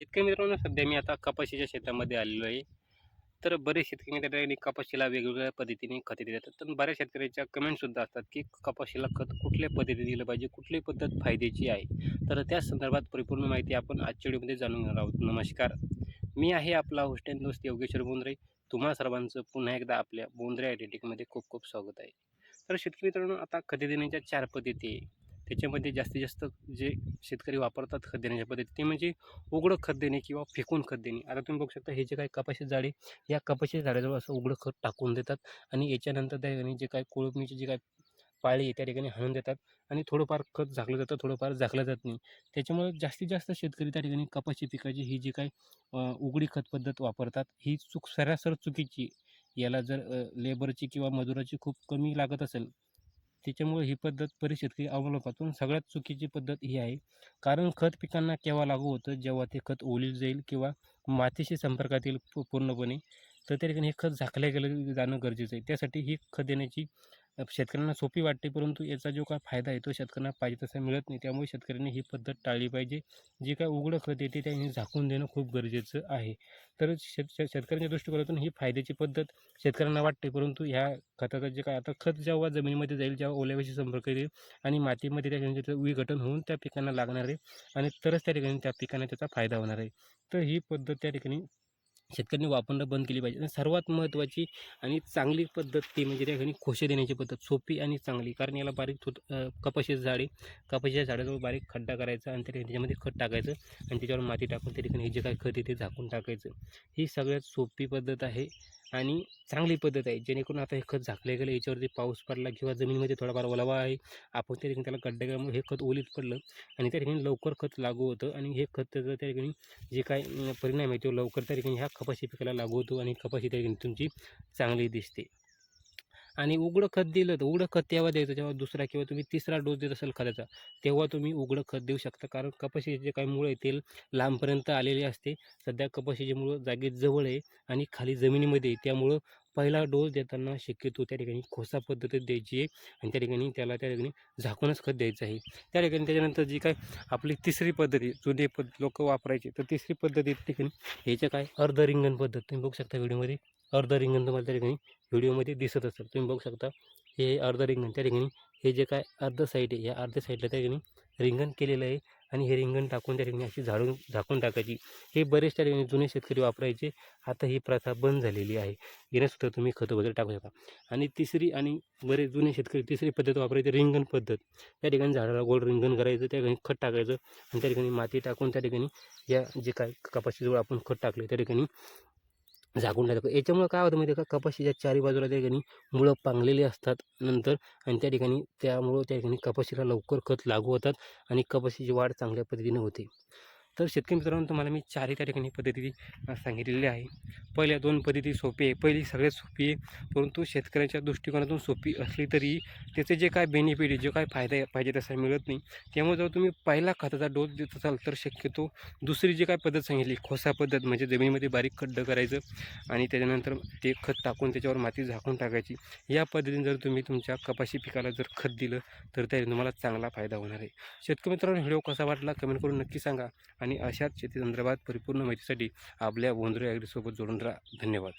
शेतकरी मित्रांनो सध्या मी आता कपाशीच्या शेतामध्ये आलेलो आहे. तर बरेच शेतकरी त्या ठिकाणी कपाशीला वेगवेगळ्या पद्धतीने खते देतात. तर बऱ्याच शेतकऱ्याच्या कमेंटसुद्धा असतात की कपाशीला खत कुठल्या पद्धतीने दिलं पाहिजे कुठली पद्धत फायद्याची आहे? तर त्या संदर्भात परिपूर्ण माहिती आपण आजच्या व्हिडिओमध्ये जाणून घेणार आहोत. नमस्कार. मी आहे आपला होस्ट दोस्त योगेश्वर बोंद्रे. तुम्हा सर्वांचं पुन्हा एकदा आपल्या बोंद्रे आयडेंटिकमध्ये खूप खूप स्वागत आहे. तर शेतकरी मित्रांनो आता खते देण्याच्या चार पद्धती आहे. त्याच्यामध्ये जास्तीत जास्त जे शेतकरी वापरतात खत देण्याच्या पद्धती ते म्हणजे उघडं खत देणे किंवा फेकून खत देणे. आता तुम्ही बघू शकता हे जे काही कपाशी झाडे या कपाशी झाडाजवळ असं उघडं खत टाकून देतात आणि याच्यानंतर त्या ठिकाणी जे काही कोळपणीची जे काही पाळी आहे त्या ठिकाणी हाणून देतात आणि थोडंफार खत झाकलं जातं थोडंफार झाकलं जात नाही. त्याच्यामुळे जास्तीत जास्त शेतकरी त्या ठिकाणी कपाशी पिकाची ही जी काही उघडी खत पद्धत वापरतात ही चूक सरासर चुकीची याला जर लेबरची किंवा मजुराची खूप कमी लागत असेल त्याच्यामुळे ही पद्धत बरेच शेतकरी सगळ्यात चुकीची पद्धत ही आहे. कारण खत पिकांना केव्हा लागू होतं जेव्हा ते खत ओली जाईल किंवा मातीशी संपर्कात येईल पूर्णपणे तर त्या ठिकाणी हे खत झाकल्या गेलं जाणं गरजेचं आहे. त्यासाठी ही खत देण्याची शेतकऱ्यांना सोपी वाटते परंतु याचा जो काय फायदा आहे तो शेतकऱ्यांना पाहिजे तसा मिळत नाही. त्यामुळे शेतकऱ्यांनी ही पद्धत टाळली पाहिजे. जे काय उघडं खत येते त्यांनी झाकून देणं खूप गरजेचं आहे. तर शेत शेतकऱ्यांच्या दृष्टिकोनातून ही फायद्याची पद्धत शेतकऱ्यांना वाटते परंतु ह्या खताचं जे काय आता खत जेव्हा जमिनीमध्ये जाईल जेव्हा ओल्याव्याशी संपर्क येईल आणि मातीमध्ये त्या ठिकाणी त्याचं विघटन होऊन त्या पिकांना लागणार आहे आणि तरच त्या ठिकाणी त्या पिकांना त्याचा फायदा होणार आहे. तर ही पद्धत त्या ठिकाणी शेतकऱ्यांनी वापरणं बंद केली पाहिजे. आणि सर्वात महत्त्वाची आणि चांगली पद्धत ती म्हणजे त्या ठिकाणी खोशे देण्याची पद्धत. सोपी आणि चांगली. कारण याला बारीक थोत कपाशीचं झाडे कपाशीच्या झाडाजवळ बारीक खड्डा करायचा आणि त्या ठिकाणी त्याच्यामध्ये खत टाकायचं आणि त्याच्यावर माती टाकून त्या ठिकाणी हे जे काय खत आहे ते झाकून टाकायचं. ही सगळ्यात सोपी पद्धत आहे. आणि चांगली पद्धत आहे. जेणेकरून आता हे खत झाकले गेलं याच्यावरती पाऊस पडला किंवा जमिनीमध्ये थोडाफार ओलावा आहे आपण त्या ठिकाणी त्याला गड्डे केल्यामुळे हे खत ओलीत पडलं आणि त्या ठिकाणी लवकर खत लागू होतं आणि हे खत त्याचा त्या ठिकाणी जे काय परिणाम आहे तो लवकर त्या ठिकाणी ह्या कपाशी पिकाला लागू होतो आणि कपाशी त्या ठिकाणी तुमची चांगली दिसते. आणि उघडं खत दिलं तर उघडं खत तेव्हा द्यायचं जेव्हा दुसरा किंवा तुम्ही तिसरा डोस देत असाल खताचा तेव्हा तुम्ही उघडं खत देऊ शकता. कारण कपाशीचे जे काही मुळं आहे ते लांबपर्यंत आलेले असते. सध्या कपाशीचे मुळं जागेत जवळ आहे आणि खाली जमिनीमध्ये आहे. त्यामुळं पहिला डोस देताना शक्यतो त्या ठिकाणी खोसा पद्धतीत द्यायची आहे आणि त्या ठिकाणी त्याला त्या ठिकाणी झाकूनच खत द्यायचं आहे. त्या ठिकाणी त्याच्यानंतर जी काय आपली तिसरी पद्धती जुने पद लोक वापरायची तर तिसरी पद्धती ठिकाणी ह्याच्या काय? अर्ध रिंगण पद्धत. तुम्ही बघू शकता व्हिडिओमध्ये. अर्ध रिंगण तुम्हाला त्या ठिकाणी व्हिडिओमध्ये दिसत असेल. तुम्ही बघू शकता हे अर्ध रिंगण त्या ठिकाणी हे जे काय अर्ध साईड आहे या अर्ध्या साईडला त्या ठिकाणी रिंगण केलेलं आहे आणि हे रिंगण टाकून त्या ठिकाणी अशी झाडून झाकून टाकायची. हे बरेच त्या ठिकाणी जुने शेतकरी वापरायचे. आता ही प्रथा बंद झालेली आहे. येण्यासुद्धा तुम्ही खतं वगैरे टाकू शकता. आणि तिसरी आणि बरेच जुने शेतकरी तिसरी पद्धत वापरायची रिंगण पद्धत. त्या ठिकाणी झाडाला गोल रिंगण करायचं त्या ठिकाणी खत टाकायचं आणि त्या ठिकाणी माती टाकून त्या ठिकाणी या जे काय कपाशीजवळ आपण खत टाकले त्या ठिकाणी झाकून टाकतो याच्यामुळं काय होतं माहिती आहे का? कपाशीच्या चारी बाजूला त्या ठिकाणी मुळं पांगलेली असतात नंतर आणि त्या ठिकाणी त्यामुळं त्या ठिकाणी कपाशीला लवकर खत लागू होतात आणि कपाशीची वाढ चांगल्या पद्धतीने होते. तर शेतकरी मित्रांनो तुम्हाला मी चारही त्या ठिकाणी पद्धती सांगितलेली आहे. पहिल्या दोन पद्धती सोपी आहे. पहिली सगळ्यात सोपी आहे परंतु शेतकऱ्याच्या दृष्टिकोनातून सोपी असली तरी त्याचे जे काय बेनिफिट आहे जे काय फायदा आहे पाहिजे तसा मिळत नाही. त्यामुळे जर तुम्ही पहिला खताचा डोस देत असाल तर शक्यतो दुसरी जी काय पद्धत सांगितली खोसा पद्धत म्हणजे जमिनीमध्ये बारीक खड्डं करायचं आणि त्याच्यानंतर ते खत टाकून त्याच्यावर माती झाकून टाकायची. या पद्धतीने जर तुम्ही तुमच्या कपाशी पिकाला जर खत दिलं तर त्याने तुम्हाला चांगला फायदा होणार आहे. शेतकरी मित्रांनो व्हिडिओ कसा वाटला कमेंट करून नक्की सांगा. आणि आणि अशाच शेती संदर्भात परिपूर्ण माहितीसाठी आपल्या बोंद्रे ॲग्रीसोबत जोडून राहा. धन्यवाद.